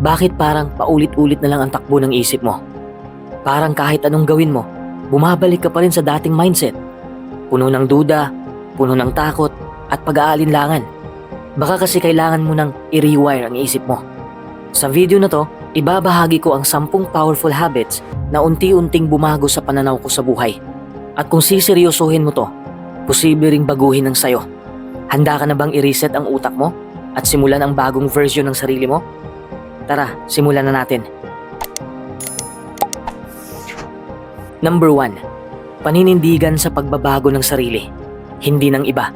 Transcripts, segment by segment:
Bakit parang paulit-ulit na lang ang takbo ng isip mo? Parang kahit anong gawin mo, bumabalik ka pa rin sa dating mindset. Puno ng duda, puno ng takot, at pag-aalinlangan. Baka kasi kailangan mo nang i-rewire ang isip mo. Sa video na to, ibabahagi ko ang 10 powerful habits na unti-unting bumago sa pananaw ko sa buhay. At kung siseryosohin mo to, posible ring baguhin ng sayo. Handa ka na bang i-reset ang utak mo at simulan ang bagong version ng sarili mo? Tara, simulan na natin. Number 1. Paninindigan sa pagbabago ng sarili, hindi ng iba.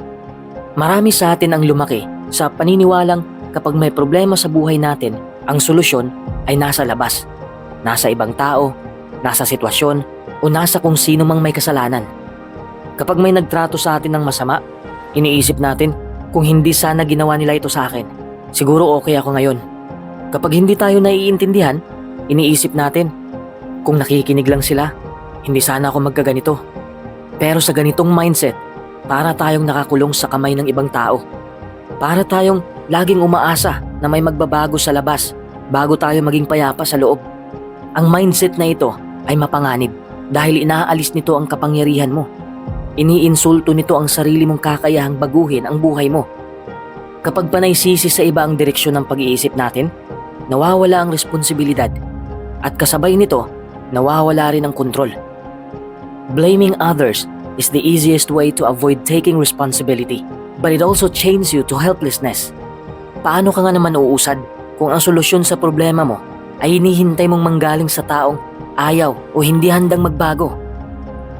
Marami sa atin ang lumaki sa paniniwalang kapag may problema sa buhay natin, ang solusyon ay nasa labas. Nasa ibang tao, nasa sitwasyon, o nasa kung sino mang may kasalanan. Kapag may nagtrato sa atin ng masama, iniisip natin kung hindi sana ginawa nila ito sa akin, siguro okay ako ngayon. Kapag hindi tayo naiintindihan, iniisip natin kung nakikinig lang sila, hindi sana ako magkaganito. Pero sa ganitong mindset, para tayong nakakulong sa kamay ng ibang tao. Para tayong laging umaasa na may magbabago sa labas bago tayo maging payapa sa loob. Ang mindset na ito ay mapanganib dahil inaalis nito ang kapangyarihan mo. Iniinsulto nito ang sarili mong kakayahang baguhin ang buhay mo. Kapag panaysisi sa iba ang direksyon ng pag-iisip natin, nawawala ang responsibilidad at kasabay nito, nawawala rin ang kontrol. Blaming others is the easiest way to avoid taking responsibility, but it also chains you to helplessness. Paano ka nga naman uusad kung ang solusyon sa problema mo ay hinihintay mong manggaling sa taong ayaw o hindi handang magbago?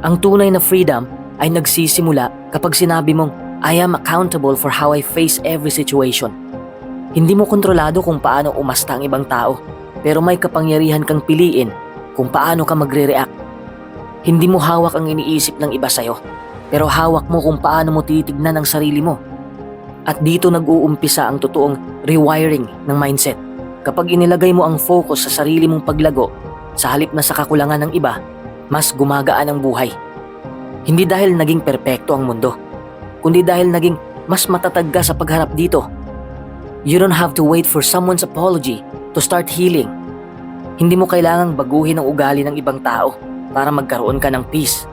Ang tunay na freedom ay nagsisimula kapag sinabi mong, I am accountable for how I face every situation. Hindi mo kontrolado kung paano umasta ang ibang tao, pero may kapangyarihan kang piliin kung paano ka magre-react. Hindi mo hawak ang iniisip ng iba sa'yo, pero hawak mo kung paano mo titignan ang sarili mo. At dito nag-uumpisa ang totoong rewiring ng mindset. Kapag inilagay mo ang focus sa sarili mong paglago, sa halip na sa kakulangan ng iba, mas gumagaan ang buhay. Hindi dahil naging perpekto ang mundo, kundi dahil naging mas matatag ka sa pagharap dito. You don't have to wait for someone's apology to start healing. Hindi mo kailangang baguhin ang ugali ng ibang tao para magkaroon ka ng peace.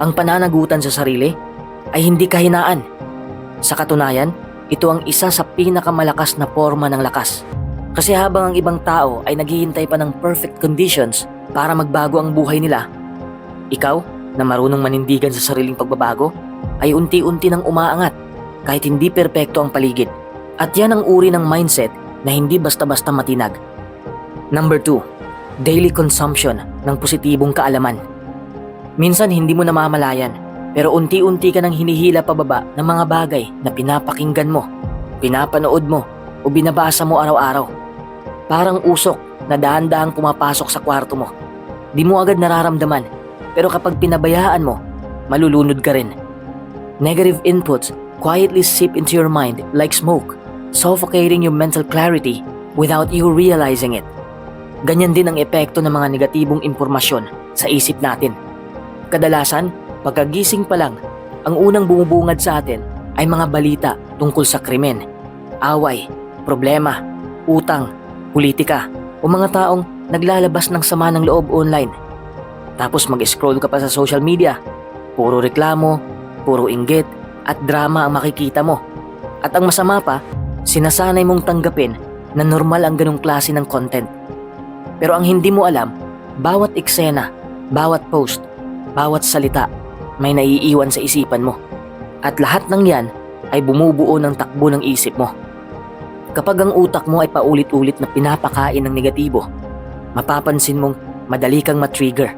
Ang pananagutan sa sarili ay hindi kahinaan. Sa katunayan, ito ang isa sa pinakamalakas na forma ng lakas. Kasi habang ang ibang tao ay naghihintay pa ng perfect conditions para magbago ang buhay nila, ikaw na marunong manindigan sa sariling pagbabago ay unti-unti nang umaangat kahit hindi perpekto ang paligid. At yan ang uri ng mindset na hindi basta-basta matinag. Number 2. Daily consumption ng positibong kaalaman. Minsan hindi mo namamalayan pero unti-unti ka nang hinihila pababa ng mga bagay na pinapakinggan mo, pinapanood mo o binabasa mo araw-araw. Parang usok na dahan-dahang pumapasok sa kwarto mo. Di mo agad nararamdaman pero kapag pinabayaan mo, malulunod ka rin. Negative inputs quietly seep into your mind like smoke, suffocating your mental clarity without you realizing it. Ganyan din ang epekto ng mga negatibong impormasyon sa isip natin. Kadalasan, pagkagising pa lang, ang unang bumubungad sa atin ay mga balita tungkol sa krimen, away, problema, utang, politika, o mga taong naglalabas ng sama ng loob online. Tapos mag-scroll ka pa sa social media, puro reklamo, puro inggit, at drama ang makikita mo. At ang masama pa, sinasanay mong tanggapin na normal ang ganong klase ng content. Pero ang hindi mo alam, bawat eksena, bawat post, bawat salita, may naiiwan sa isipan mo. At lahat ng yan ay bumubuo ng takbo ng isip mo. Kapag ang utak mo ay paulit-ulit na pinapakain ng negatibo, mapapansin mong madali kang matrigger,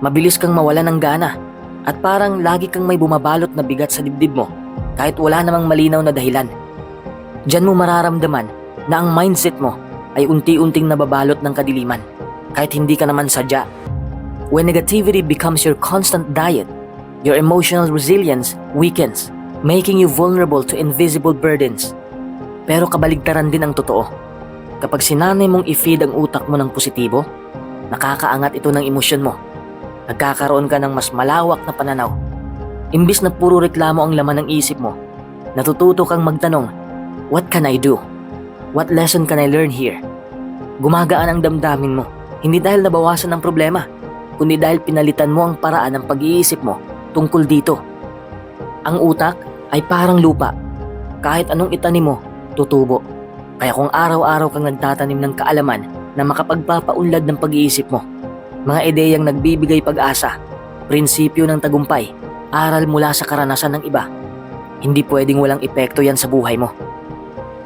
mabilis kang mawala ng gana, at parang lagi kang may bumabalot na bigat sa dibdib mo kahit wala namang malinaw na dahilan. Diyan mo mararamdaman na ang mindset mo ay unti-unting nababalot ng kadiliman kahit hindi ka naman sadya. When negativity becomes your constant diet, your emotional resilience weakens, making you vulnerable to invisible burdens. Pero kabaligtaran din ang totoo. Kapag sinanay mong i-feed ang utak mo ng positibo, nakakaangat ito ng emosyon mo nagkakaroon ka ng mas malawak na pananaw. Imbis na puro reklamo ang laman ng isip mo, natututo kang magtanong, What can I do? What lesson can I learn here? gumagaan ang damdamin mo. Hindi dahil nabawasan ang problema, kundi dahil pinalitan mo ang paraan ng pag-iisip mo tungkol dito. Ang utak ay parang lupa. Kahit anong itanim mo, tutubo. Kaya kung araw-araw kang nagtatanim ng kaalaman na makapagpapaunlad ng pag-iisip mo, mga ideyang nagbibigay pag-asa, prinsipyo ng tagumpay, aral mula sa karanasan ng iba, hindi pwedeng walang epekto yan sa buhay mo.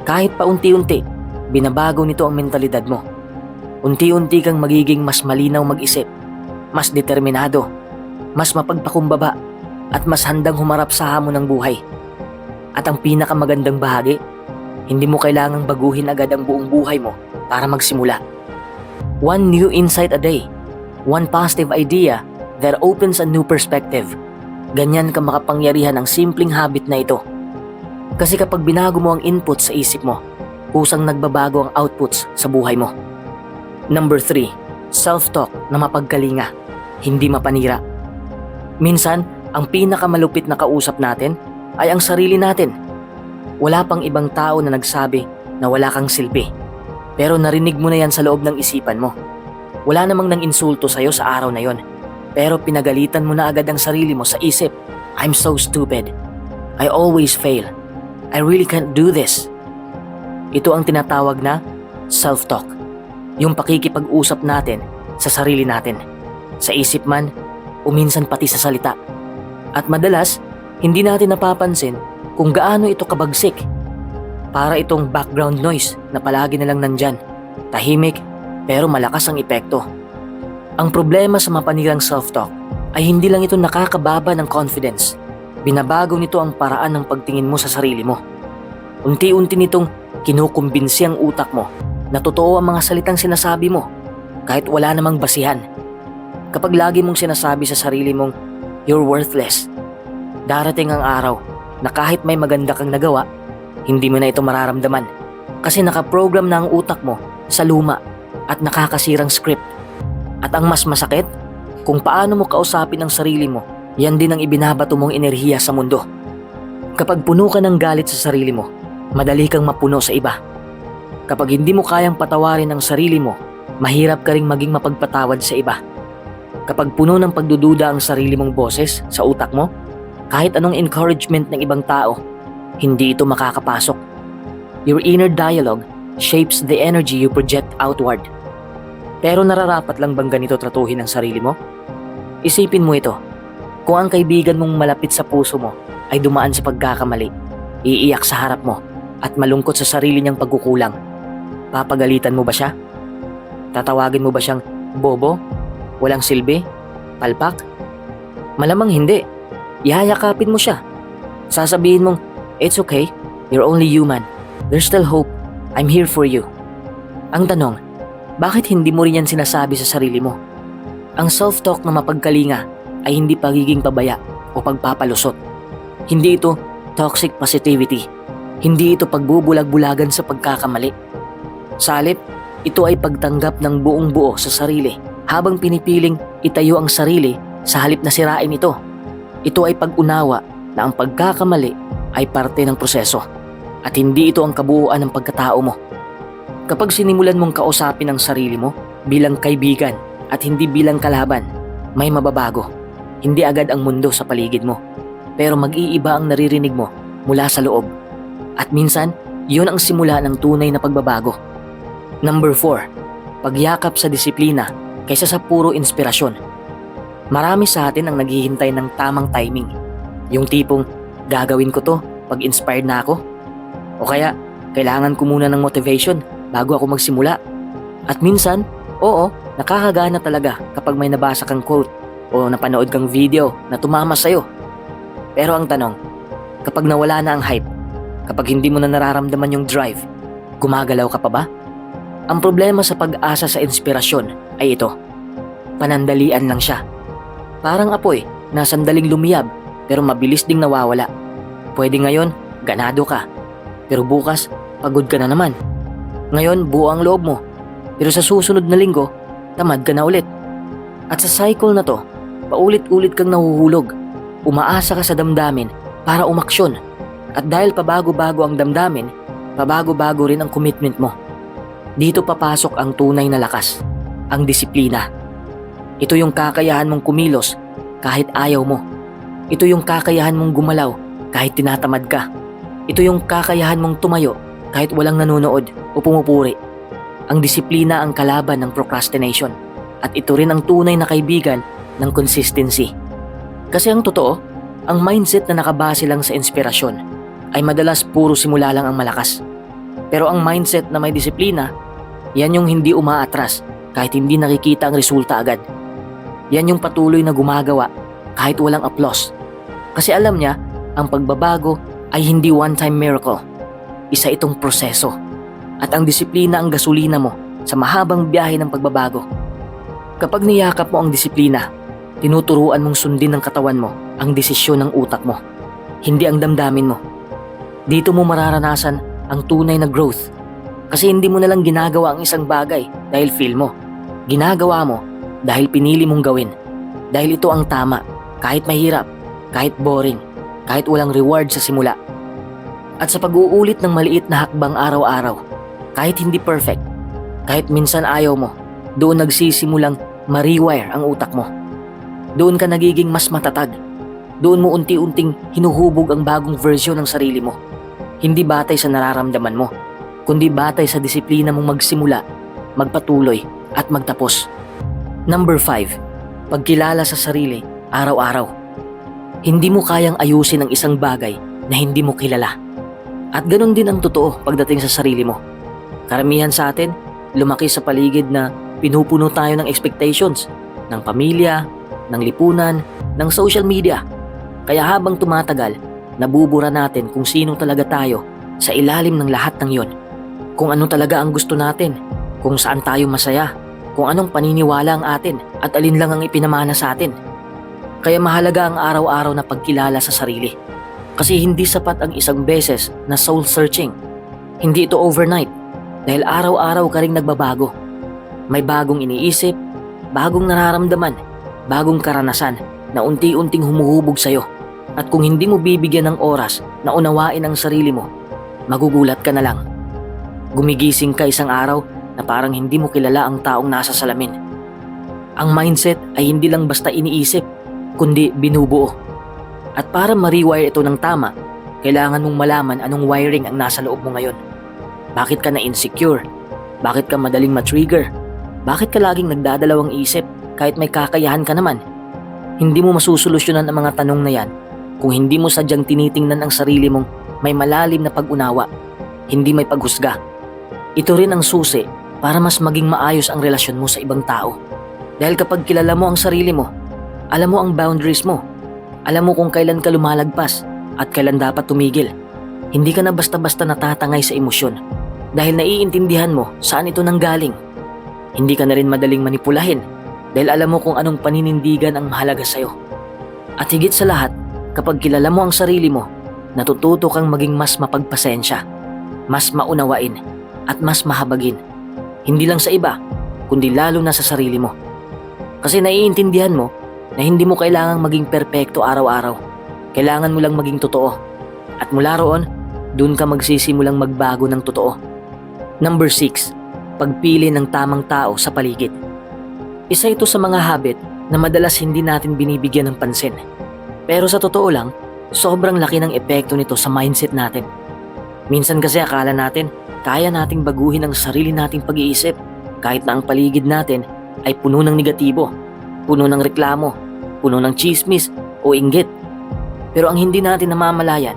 Kahit paunti-unti, binabago nito ang mentalidad mo. Unti-unti kang magiging mas malinaw mag-isip, mas determinado, mas mapagpakumbaba, at mas handang humarap sa hamon ng buhay. At ang pinakamagandang bahagi, hindi mo kailangang baguhin agad ang buong buhay mo para magsimula. One new insight a day, one positive idea that opens a new perspective. Ganyan ka makapangyarihan ang simpleng habit na ito. Kasi kapag binago mo ang input sa isip mo, kusang nagbabago ang outputs sa buhay mo. Number 3, self-talk na mapagkalinga, hindi mapanira. Minsan, ang pinakamalupit na kausap natin ay ang sarili natin. Wala pang ibang tao na nagsabi na wala kang silbi. Pero narinig mo na yan sa loob ng isipan mo. Wala namang nang insulto sa'yo sa araw na yon. Pero pinagalitan mo na agad ang sarili mo sa isip. I'm so stupid. I always fail. I really can't do this. Ito ang tinatawag na self-talk. Yung pakikipag-usap natin sa sarili natin. Sa isip man, o minsan pati sa salita. At madalas, hindi natin napapansin kung gaano ito kabagsik. Para itong background noise na palagi na lang nandyan. Tahimik, pero malakas ang epekto. Ang problema sa mapanirang self-talk ay hindi lang ito nakakababa ng confidence. Binabago nito ang paraan ng pagtingin mo sa sarili mo. Unti-unti nitong kinukumbinsi ang utak mo na totoo ang mga salitang sinasabi mo kahit wala namang basihan. Kapag lagi mong sinasabi sa sarili mong you're worthless, darating ang araw na kahit may maganda kang nagawa, hindi mo na ito mararamdaman kasi nakaprogram na ang utak mo sa luma at nakakasirang script. At ang mas masakit, kung paano mo kausapin ang sarili mo, yan din ang ibinabato mong enerhiya sa mundo. Kapag puno ka ng galit sa sarili mo, madali kang mapuno sa iba. Kapag hindi mo kayang patawarin ang sarili mo, mahirap ka ring maging mapagpatawad sa iba. Kapag puno ng pagdududa ang sarili mong boses sa utak mo, kahit anong encouragement ng ibang tao, hindi ito makakapasok. Your inner dialogue shapes the energy you project outward. Pero nararapat lang bang ganito tratuhin ang sarili mo? Isipin mo ito. Kung ang kaibigan mong malapit sa puso mo ay dumaan sa pagkakamali, iiyak sa harap mo at malungkot sa sarili niyang pagkukulang, papagalitan mo ba siya? Tatawagin mo ba siyang bobo? Walang silbi? Palpak? Malamang hindi. Ihayakapin mo siya. Sasabihin mong, it's okay, you're only human. There's still hope. I'm here for you. Ang tanong, bakit hindi mo rin yan sinasabi sa sarili mo? Ang self-talk na mapagkalinga ay hindi pagiging pabaya o pagpapalusot. Hindi ito toxic positivity. Hindi ito pagbubulag-bulagan sa pagkakamali. Sa halip, ito ay pagtanggap ng buong buo sa sarili habang pinipiling itayo ang sarili sa halip na sirain ito. Ito ay pag-unawa na ang pagkakamali ay parte ng proseso at hindi ito ang kabuuan ng pagkatao mo. Kapag sinimulan mong kausapin ang sarili mo bilang kaibigan at hindi bilang kalaban, may mababago. Hindi agad ang mundo sa paligid mo, pero mag-iiba ang naririnig mo mula sa loob. At minsan, yun ang simula ng tunay na pagbabago. Number 4. Pagyakap sa disiplina kaysa sa puro inspirasyon. Marami sa atin ang naghihintay ng tamang timing. Yung tipong, gagawin ko to pag inspired na ako. O kaya, kailangan ko muna ng motivation bago ako magsimula. At minsan, oo, nakakagana talaga kapag may nabasa kang quote o napanood kang video na tumama sa'yo. Pero ang tanong, kapag nawala na ang hype, kapag hindi mo na nararamdaman yung drive, gumagalaw ka pa ba? Ang problema sa pag-asa sa inspirasyon ay ito. Panandalian lang siya. Parang apoy na sandaling lumiyab pero mabilis ding nawawala. Pwede ngayon, ganado ka. Pero bukas, pagod ka na naman. Ngayon, buo ang loob mo. Pero sa susunod na linggo, tamad ka na ulit. At sa cycle na to, paulit-ulit kang nahuhulog. Umaasa ka sa damdamin para umaksyon. At dahil pabago-bago ang damdamin, pabago-bago rin ang commitment mo. Dito papasok ang tunay na lakas, ang disiplina. Ito yung kakayahan mong kumilos kahit ayaw mo. Ito yung kakayahan mong gumalaw kahit tinatamad ka. Ito yung kakayahan mong tumayo kahit walang nanonood o pumupuri. Ang disiplina ang kalaban ng procrastination at ito rin ang tunay na kaibigan ng consistency. Kasi ang totoo, ang mindset na nakabase lang sa inspirasyon ay madalas puro simula lang ang malakas. Pero ang mindset na may disiplina, yan yung hindi umaatras kahit hindi nakikita ang resulta agad. Yan yung patuloy na gumagawa kahit walang applause. Kasi alam niya, ang pagbabago ay hindi one-time miracle. Isa itong proseso. At ang disiplina ang gasolina mo sa mahabang biyahe ng pagbabago. Kapag niyakap mo ang disiplina, tinuturuan mong sundin ng katawan mo ang desisyon ng utak mo, hindi ang damdamin mo. Dito mo mararanasan ang tunay na growth kasi hindi mo nalang ginagawa ang isang bagay dahil feel mo. Ginagawa mo dahil pinili mong gawin. Dahil ito ang tama, kahit mahirap, kahit boring, kahit walang reward sa simula. At sa pag-uulit ng maliit na hakbang araw-araw, kahit hindi perfect, kahit minsan ayaw mo, doon nagsisimulang ma-rewire ang utak mo. Doon ka nagiging mas matatag. Doon mo unti-unting hinuhubog ang bagong version ng sarili mo. Hindi batay sa nararamdaman mo, kundi batay sa disiplina mong magsimula, magpatuloy, at magtapos. Number 5. Pagkilala sa sarili araw-araw. Hindi mo kayang ayusin ang isang bagay na hindi mo kilala. At ganun din ang totoo pagdating sa sarili mo. Karamihan sa atin, lumaki sa paligid na pinupuno tayo ng expectations ng pamilya, ng lipunan, ng social media. Kaya habang tumatagal, nabubura natin kung sino talaga tayo sa ilalim ng lahat ng yon. Kung ano talaga ang gusto natin, kung saan tayo masaya, kung anong paniniwala ang atin at alin lang ang ipinamana sa atin. Kaya mahalaga ang araw-araw na pagkilala sa sarili. Kasi hindi sapat ang isang beses na soul searching. Hindi ito overnight dahil araw-araw ka ring nagbabago. May bagong iniisip, bagong nararamdaman, bagong karanasan na unti-unting humuhubog sa'yo. At kung hindi mo bibigyan ng oras na unawain ang sarili mo, magugulat ka na lang. Gumigising ka isang araw na parang hindi mo kilala ang taong nasa salamin. Ang mindset ay hindi lang basta iniisip, kundi binubuo. At para ma-rewire ito ng tama, kailangan mong malaman anong wiring ang nasa loob mo ngayon. Bakit ka na-insecure? Bakit ka madaling ma-trigger? Bakit ka laging nagdadalawang isip kahit may kakayahan ka naman? Hindi mo masusolusyonan ang mga tanong na yan kung hindi mo sadyang tinitingnan ang sarili mong may malalim na pag-unawa, hindi may paghusga. Ito rin ang susi para mas maging maayos ang relasyon mo sa ibang tao. Dahil kapag kilala mo ang sarili mo, alam mo ang boundaries mo, alam mo kung kailan ka lumalagpas at kailan dapat tumigil. Hindi ka na basta-basta natatangay sa emosyon dahil naiintindihan mo saan ito nanggaling. Hindi ka na rin madaling manipulahin dahil alam mo kung anong paninindigan ang mahalaga sa'yo. At higit sa lahat, kapag kilala mo ang sarili mo, natututo kang maging mas mapagpasensya, mas maunawain, at mas mahabagin. Hindi lang sa iba, kundi lalo na sa sarili mo. Kasi naiintindihan mo na hindi mo kailangang maging perpekto araw-araw. Kailangan mo lang maging totoo. At mula roon, dun ka magsisimulang magbago ng totoo. Number 6. Pagpili ng tamang tao sa paligid. Isa ito sa mga habit na madalas hindi natin binibigyan ng pansin. Pero sa totoo lang, sobrang laki ng epekto nito sa mindset natin. Minsan kasi akala natin, kaya nating baguhin ang sarili nating pag-iisip kahit na ang paligid natin ay puno ng negatibo, puno ng reklamo, puno ng chismis o inggit. Pero ang hindi natin namamalayan,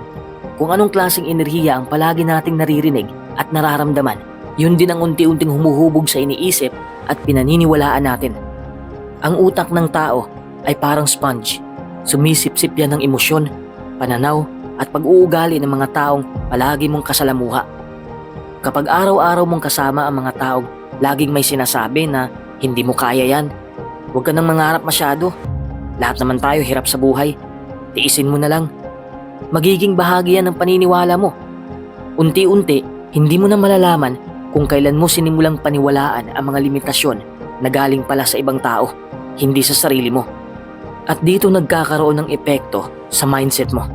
kung anong klaseng enerhiya ang palagi nating naririnig at nararamdaman, yun din ang unti-unting humuhubog sa iniisip at pinaniniwalaan natin. Ang utak ng tao ay parang sponge. Sumisip-sip yan ng emosyon, pananaw at pag-uugali ng mga taong palagi mong kasalamuha. Kapag araw-araw mong kasama ang mga taong laging may sinasabi na hindi mo kaya yan, huwag ka nang mangarap masyado. Lahat naman tayo hirap sa buhay. Tiisin mo na lang. Magiging bahagi yan ng paniniwala mo. Unti-unti, hindi mo na malalaman kung kailan mo sinimulang paniwalaan ang mga limitasyon na galing pala sa ibang tao, hindi sa sarili mo. At dito nagkakaroon ng epekto sa mindset mo.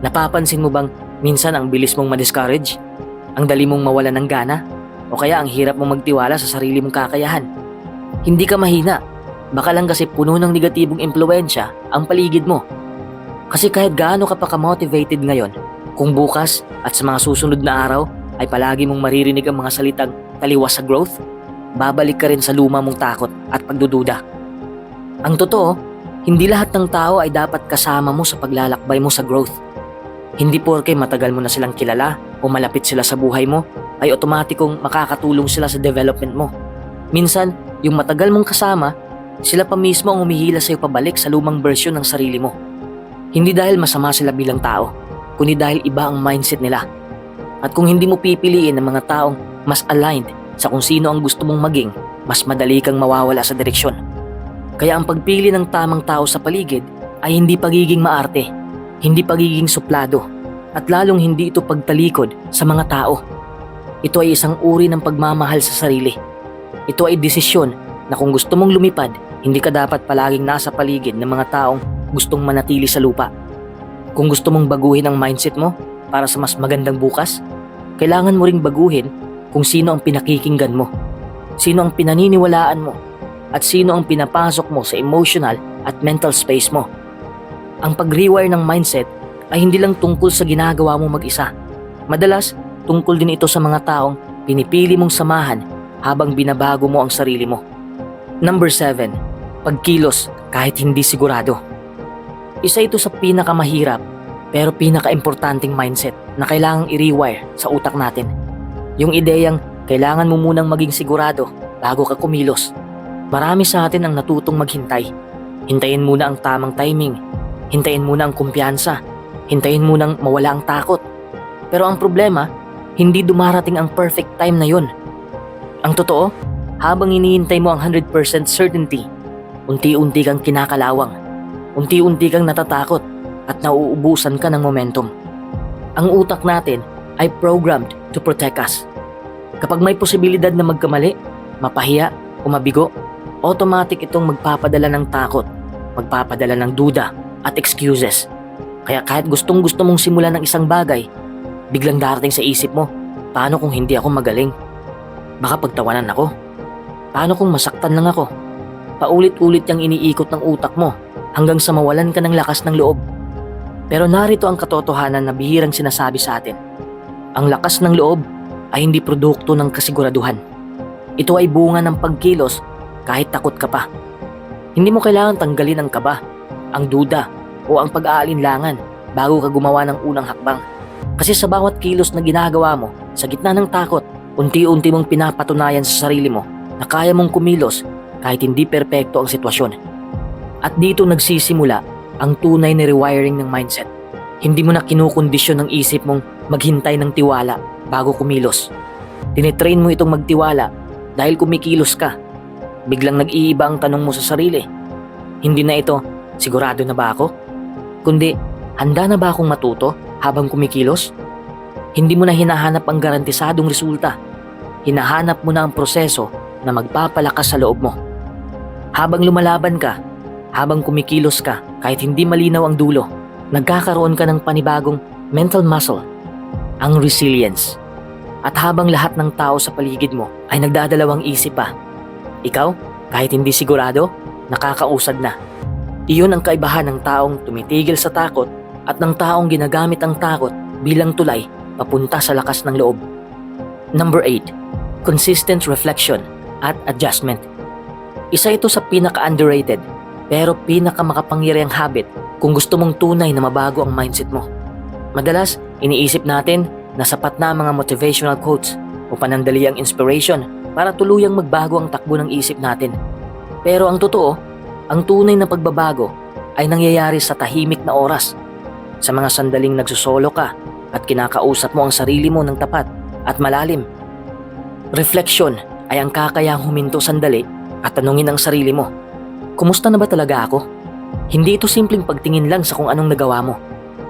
Napapansin mo bang minsan ang bilis mong ma-discourage? Ang dali mong mawala ng gana? o kaya ang hirap mo magtiwala sa sarili mong kakayahan. Hindi ka mahina, baka lang kasi puno ng negatibong impluensya ang paligid mo. Kasi kahit gaano ka pa ka-motivated ngayon, kung bukas at sa mga susunod na araw ay palagi mong maririnig ang mga salitang taliwas sa growth, babalik ka rin sa luma mong takot at pagdududa. Ang totoo, hindi lahat ng tao ay dapat kasama mo sa paglalakbay mo sa growth. Hindi porke matagal mo na silang kilala o malapit sila sa buhay mo, ay otomatikong makakatulong sila sa development mo. Minsan, yung matagal mong kasama, sila pa mismo ang umihila sa'yo pabalik sa lumang version ng sarili mo. Hindi dahil masama sila bilang tao, kundi dahil iba ang mindset nila. At kung hindi mo pipiliin ang mga taong mas aligned sa kung sino ang gusto mong maging, mas madali kang mawawala sa direksyon. Kaya ang pagpili ng tamang tao sa paligid ay hindi pagiging maarte, hindi pagiging suplado, at lalong hindi ito pagtalikod sa mga tao. Ito ay isang uri ng pagmamahal sa sarili. Ito ay desisyon na kung gusto mong lumipad, hindi ka dapat palaging nasa paligid ng mga taong gustong manatili sa lupa. Kung gusto mong baguhin ang mindset mo para sa mas magandang bukas, kailangan mo ring baguhin kung sino ang pinakikinggan mo, sino ang pinaniniwalaan mo, at sino ang pinapasok mo sa emotional at mental space mo. Ang pag-rewire ng mindset ay hindi lang tungkol sa ginagawa mo mag-isa. Madalas, tungkol din ito sa mga taong pinipili mong samahan habang binabago mo ang sarili mo. Number 7. Pagkilos kahit hindi sigurado. Isa ito sa pinakamahirap pero pinaka-importanting mindset na kailangang i-rewire sa utak natin. Yung ideyang kailangan mo munang maging sigurado bago ka kumilos. Marami sa atin ang natutong maghintay. Hintayin muna ang tamang timing. Hintayin muna ang kumpiyansa. Hintayin munang mawala ang takot. Pero ang problema, hindi dumarating ang perfect time na yun. Ang totoo, habang hinihintay mo ang 100% certainty, unti-unti kang kinakalawang. Unti-unti kang natatakot at nauubusan ka ng momentum. Ang utak natin ay programmed to protect us. Kapag may posibilidad na magkamali, mapahiya o mabigo, automatic itong magpapadala ng takot, magpapadala ng duda at excuses. Kaya kahit gustong gusto mong simulan ng isang bagay, biglang darating sa isip mo, paano kung hindi ako magaling? Baka pagtawanan ako. Paano kung masaktan lang ako? Paulit-ulit yung iniikot ng utak mo hanggang sa mawalan ka ng lakas ng loob. Pero narito ang katotohanan na bihirang sinasabi sa atin. Ang lakas ng loob ay hindi produkto ng kasiguraduhan. Ito ay bunga ng pagkilos kahit takot ka pa. Hindi mo kailangan tanggalin ang kaba, ang duda, o ang pag-aalinlangan bago ka gumawa ng unang hakbang. Kasi sa bawat kilos na ginagawa mo, sa gitna ng takot, unti-unti mong pinapatunayan sa sarili mo na kaya mong kumilos kahit hindi perpekto ang sitwasyon. At dito nagsisimula ang tunay na rewiring ng mindset. Hindi mo na kinukondisyon ng isip mong maghintay ng tiwala bago kumilos. Tinitrain mo itong magtiwala dahil kumikilos ka biglang nag-iiba ang tanong mo sa sarili. Hindi na ito, sigurado na ba ako? Kundi, handa na ba akong matuto habang kumikilos? Hindi mo na hinahanap ang garantisadong resulta. Hinahanap mo na ang proseso na magpapalakas sa loob mo. Habang lumalaban ka, habang kumikilos ka kahit hindi malinaw ang dulo, nagkakaroon ka ng panibagong mental muscle, ang resilience. At habang lahat ng tao sa paligid mo ay nagdadalawang isip pa, ikaw, kahit hindi sigurado, nakakausad na. Iyon ang kaibahan ng taong tumitigil sa takot at ng taong ginagamit ang takot bilang tulay papunta sa lakas ng loob. Number 8. Consistent reflection at adjustment. Isa ito sa pinaka-underrated pero pinaka-makapangyarihang habit kung gusto mong tunay na mabago ang mindset mo. Madalas, iniisip natin na sapat na ang mga motivational quotes o panandaliang inspiration para tuluyang magbago ang takbo ng isip natin. Pero ang totoo, ang tunay na pagbabago ay nangyayari sa tahimik na oras. Sa mga sandaling nagsusolo ka at kinakausap mo ang sarili mo ng tapat at malalim. Refleksyon ay ang kakayang huminto sandali at tanungin ang sarili mo. Kumusta na ba talaga ako? Hindi ito simpleng pagtingin lang sa kung anong nagawa mo,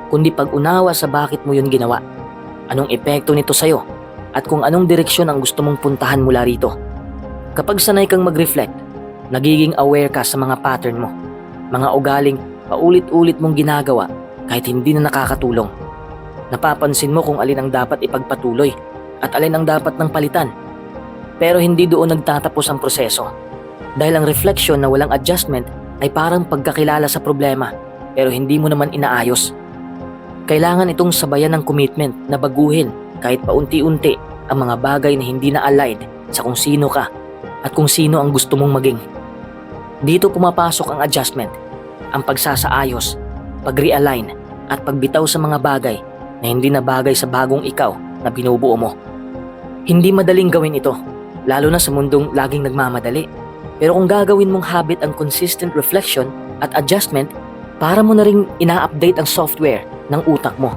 kundi pag-unawa sa bakit mo yun ginawa. Anong epekto nito sa'yo at kung anong direksyon ang gusto mong puntahan mula rito. Kapag sanay kang mag-reflect, nagiging aware ka sa mga pattern mo, mga ugaling paulit-ulit mong ginagawa kahit hindi na nakakatulong. Napapansin mo kung alin ang dapat ipagpatuloy at alin ang dapat ng palitan. Pero hindi doon nagtatapos ang proseso. Dahil ang reflection na walang adjustment ay parang pagkakilala sa problema pero hindi mo naman inaayos. Kailangan itong sabayan ng commitment na baguhin kahit paunti-unti ang mga bagay na hindi na aligned sa kung sino ka at kung sino ang gusto mong maging. Dito pumapasok ang adjustment, ang pagsasaayos, pag-realign at pagbitaw sa mga bagay na hindi na bagay sa bagong ikaw na binubuo mo. Hindi madaling gawin ito, lalo na sa mundong laging nagmamadali. Pero kung gagawin mong habit ang consistent reflection at adjustment, para mo na ring ina-update ang software ng utak mo.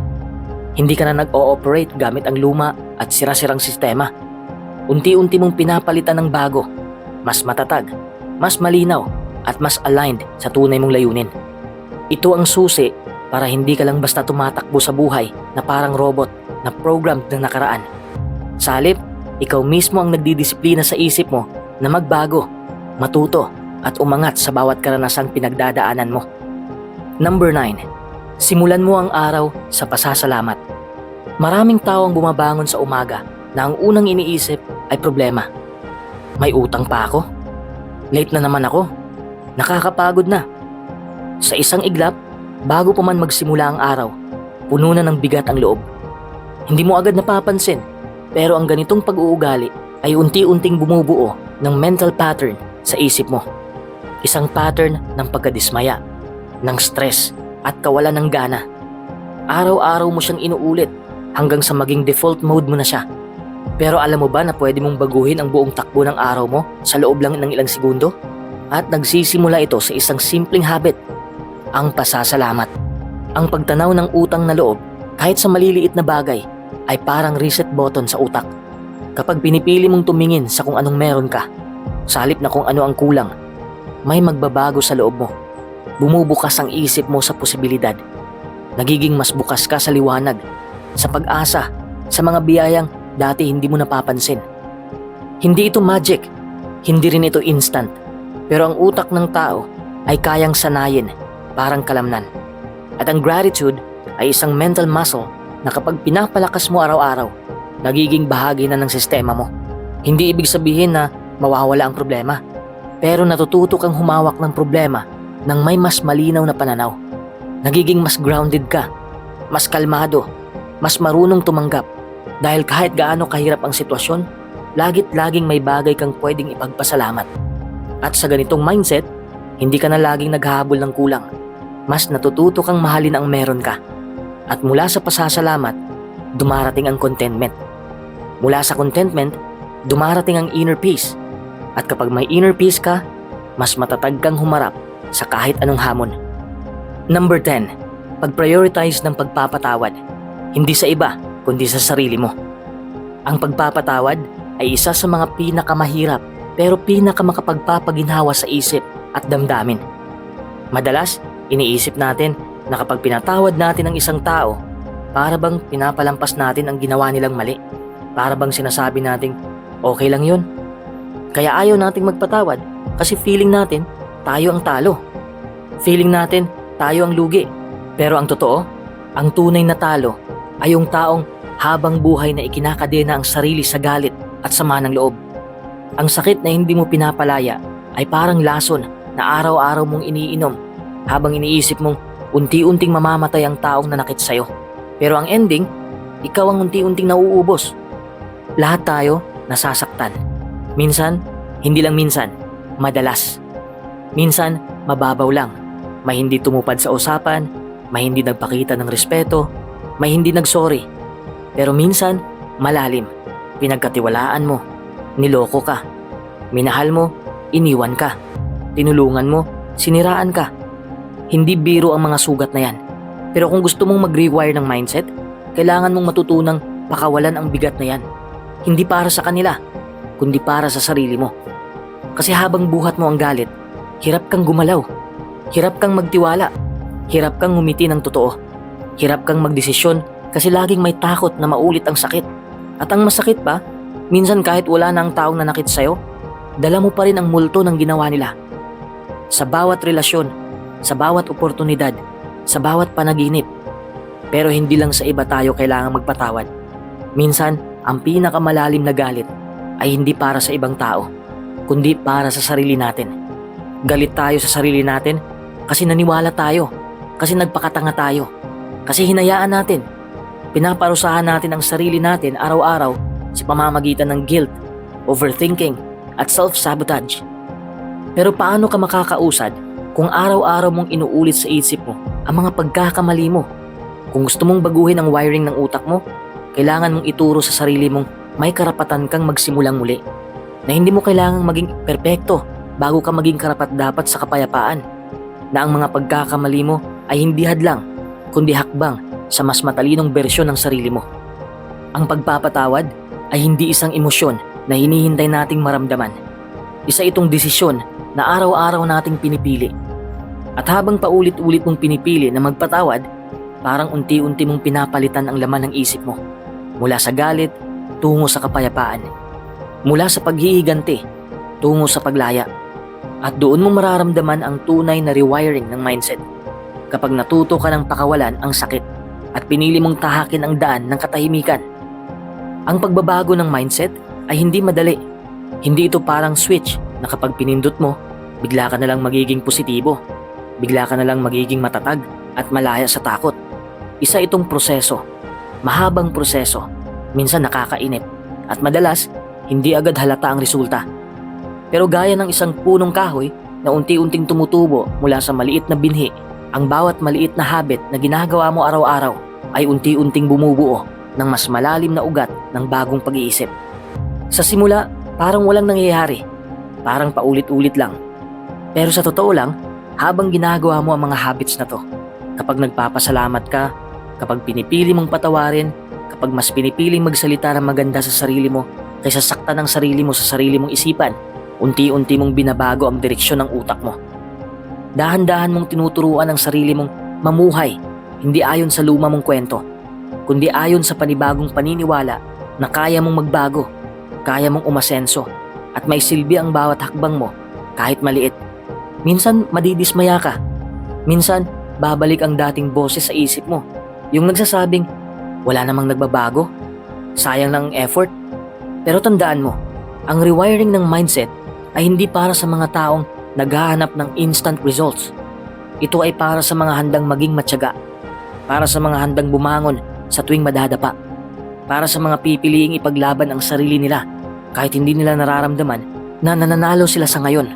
Hindi ka na nag-ooperate gamit ang luma at sira-sirang sistema. Unti-unti mong pinapalitan ng bago, mas matatag, mas malinaw, at mas aligned sa tunay mong layunin. Ito ang susi para hindi ka lang basta tumatakbo sa buhay na parang robot na programmed ng nakaraan. Sa halip, ikaw mismo ang nagdidisiplina sa isip mo na magbago, matuto, at umangat sa bawat karanasang pinagdadaanan mo. Number 9. Simulan mo ang araw sa pasasalamat. Maraming tao ang bumabangon sa umaga na ang unang iniisip ay problema. May utang pa ako? Late na naman ako? Nakakapagod na. Sa isang iglap, bago pa man magsimula ang araw, puno na ng bigat ang loob. Hindi mo agad napapansin, pero ang ganitong pag-uugali ay unti-unting bumubuo ng mental pattern sa isip mo. Isang pattern ng pagkadismaya, ng stress at kawalan ng gana. Araw-araw mo siyang inuulit hanggang sa maging default mode mo na siya. Pero alam mo ba na pwede mong baguhin ang buong takbo ng araw mo sa loob lang ng ilang segundo? At nagsisimula ito sa isang simpleng habit, ang pasasalamat. Ang pagtanaw ng utang na loob kahit sa maliliit na bagay ay parang reset button sa utak. Kapag pinipili mong tumingin sa kung anong meron ka, sa halip na kung ano ang kulang, may magbabago sa loob mo. Bumubukas ang isip mo sa posibilidad. Nagiging mas bukas ka sa liwanag, sa pag-asa, sa mga biyayang dati hindi mo napapansin. Hindi ito magic, hindi rin ito instant, pero ang utak ng tao ay kayang sanayin, parang kalamnan. At ang gratitude ay isang mental muscle na kapag pinapalakas mo araw-araw, nagiging bahagi na ng sistema mo. Hindi ibig sabihin na mawawala ang problema, pero natututo kang humawak ng problema ng may mas malinaw na pananaw. Nagiging mas grounded ka, mas kalmado, mas marunong tumanggap dahil kahit gaano kahirap ang sitwasyon, lagit laging may bagay kang pwedeng ipagpasalamat. At sa ganitong mindset, hindi ka na laging naghahabol ng kulang. Mas natututo kang mahalin ang meron ka. At mula sa pasasalamat, dumarating ang contentment. Mula sa contentment, dumarating ang inner peace. At kapag may inner peace ka, mas matatag kang humarap sa kahit anong hamon. Number 10. Pag-prioritize ng pagpapatawad. Hindi sa iba, kundi sa sarili mo. Ang pagpapatawad ay isa sa mga pinakamahirap pero pinakamakapagpapaginhawa sa isip at damdamin. Madalas, iniisip natin na kapag pinatawad natin ang isang tao, para bang pinapalampas natin ang ginawa nilang mali. Para bang sinasabi nating, okay lang yun. Kaya ayaw nating magpatawad kasi feeling natin, tayo ang talo. Feeling natin, tayo ang lugi. Pero ang totoo, ang tunay na talo ay yung taong habang buhay na ikinakadena ang sarili sa galit at sama ng loob. Ang sakit na hindi mo pinapalaya ay parang lason na araw-araw mong iniinom habang iniisip mong unti-unting mamamatay ang taong nanakit sa'yo. Pero ang ending, ikaw ang unti-unting nauubos. Lahat tayo nasasaktan. Minsan, hindi lang minsan, madalas. Minsan, mababaw lang. May hindi tumupad sa usapan, may hindi nagpakita ng respeto, may hindi nagsorry. Pero minsan, malalim. Pinagkatiwalaan mo, niloko ka. Minahal mo, iniwan ka. Tinulungan mo, siniraan ka. Hindi biro ang mga sugat na yan. Pero kung gusto mong mag-rewire ng mindset, kailangan mong matutunang pakawalan ang bigat na yan. Hindi para sa kanila, kundi para sa sarili mo. Kasi habang buhat mo ang galit, hirap kang gumalaw. Hirap kang magtiwala. Hirap kang ngumiti ng totoo. Hirap kang magdesisyon kasi laging may takot na maulit ang sakit. At ang masakit pa, minsan kahit wala na ang taong nanakit sa'yo, dala mo pa rin ang multo ng ginawa nila. Sa bawat relasyon, sa bawat oportunidad, sa bawat panaginip. Pero hindi lang sa iba tayo kailangang magpatawad. Minsan, ang pinakamalalim na galit ay hindi para sa ibang tao, kundi para sa sarili natin. Galit tayo sa sarili natin kasi naniwala tayo, kasi nagpakatanga tayo, kasi hinayaan natin. Pinaparusahan natin ang sarili natin araw-araw sa pamamagitan ng guilt, overthinking, at self-sabotage. Pero paano ka makakausad kung araw-araw mong inuulit sa isip mo ang mga pagkakamali mo? Kung gusto mong baguhin ang wiring ng utak mo, kailangan mong ituro sa sarili mong may karapatan kang magsimulang muli. Na hindi mo kailangang maging perpekto bago ka maging karapat-dapat sa kapayapaan. Na ang mga pagkakamali mo ay hindi hadlang, kundi hakbang sa mas matalinong bersyon ng sarili mo. Ang pagpapatawad ay hindi isang emosyon na hinihintay nating maramdaman. Isa itong desisyon na araw-araw nating pinipili. At habang paulit-ulit mong pinipili na magpatawad, parang unti-unti mong pinapalitan ang laman ng isip mo. Mula sa galit, tungo sa kapayapaan. Mula sa paghihiganti, tungo sa paglaya. At doon mo mararamdaman ang tunay na rewiring ng mindset. Kapag natuto ka ng pakawalan ang sakit at pinili mong tahakin ang daan ng katahimikan. Ang pagbabago ng mindset ay hindi madali. Hindi ito parang switch na kapag pinindot mo, bigla ka na lang magiging positibo. Bigla ka na lang magiging matatag at malaya sa takot. Isa itong proseso. Mahabang proseso. Minsan nakakainip. At madalas, hindi agad halata ang resulta. Pero gaya ng isang punong kahoy na unti-unting tumutubo mula sa maliit na binhi, ang bawat maliit na habit na ginagawa mo araw-araw ay unti-unting bumubuo ng mas malalim na ugat ng bagong pag-iisip. Sa simula, parang walang nangyayari. Parang paulit-ulit lang. Pero sa totoo lang, habang ginagawa mo ang mga habits na to, kapag nagpapasalamat ka, kapag pinipili mong patawarin, kapag mas pinipiling magsalita ng maganda sa sarili mo kaysa sakta ng sarili mo sa sarili mong isipan, unti-unti mong binabago ang direksyon ng utak mo. Dahan-dahan mong tinuturuan ang sarili mong mamuhay, hindi ayon sa luma mong kwento, kundi ayon sa panibagong paniniwala na kaya mong magbago, kaya mong umasenso, at may silbi ang bawat hakbang mo kahit maliit. Minsan madidismaya ka. Minsan babalik ang dating boses sa isip mo. Yung nagsasabing, wala namang nagbabago. Sayang ang effort. Pero tandaan mo, ang rewiring ng mindset ay hindi para sa mga taong naghahanap ng instant results. Ito ay para sa mga handang maging matyaga. Para sa mga handang bumangon sa tuwing madadapa. Para sa mga pipiliing ipaglaban ang sarili nila kahit hindi nila nararamdaman na nananalo sila sa ngayon.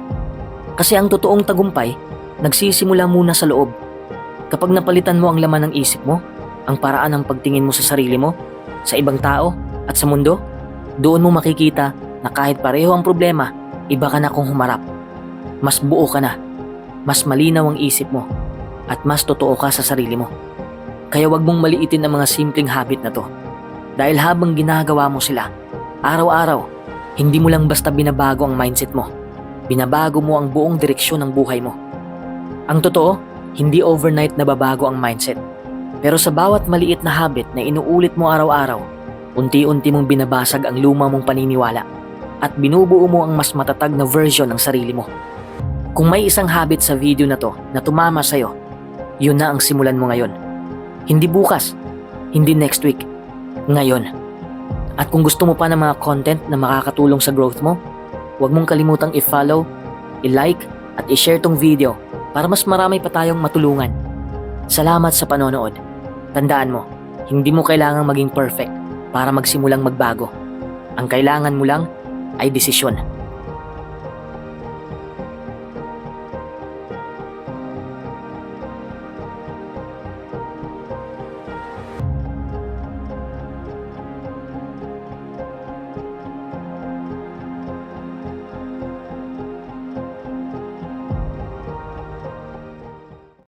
Kasi ang totoong tagumpay, nagsisimula muna sa loob. Kapag napalitan mo ang laman ng isip mo, ang paraan ng pagtingin mo sa sarili mo, sa ibang tao, at sa mundo, doon mo makikita na kahit pareho ang problema, iba ka na kung humarap. Mas buo ka na, mas malinaw ang isip mo, at mas totoo ka sa sarili mo. Kaya wag mong maliitin ang mga simpleng habit na to. Dahil habang ginagawa mo sila, araw-araw, hindi mo lang basta binabago ang mindset mo. Binabago mo ang buong direksyon ng buhay mo. Ang totoo, hindi overnight nababago ang mindset. Pero sa bawat maliit na habit na inuulit mo araw-araw, unti-unti mong binabasag ang luma mong paniniwala at binubuo mo ang mas matatag na version ng sarili mo. Kung may isang habit sa video na to na tumama sa'yo, yun na ang simulan mo ngayon. Hindi bukas, hindi next week, ngayon. At kung gusto mo pa ng mga content na makakatulong sa growth mo, huwag mong kalimutang i-follow, i-like at i-share tong video para mas marami pa tayong matulungan. Salamat sa panonood. Tandaan mo, hindi mo kailangang maging perfect para magsimulang magbago. Ang kailangan mo lang ay desisyon.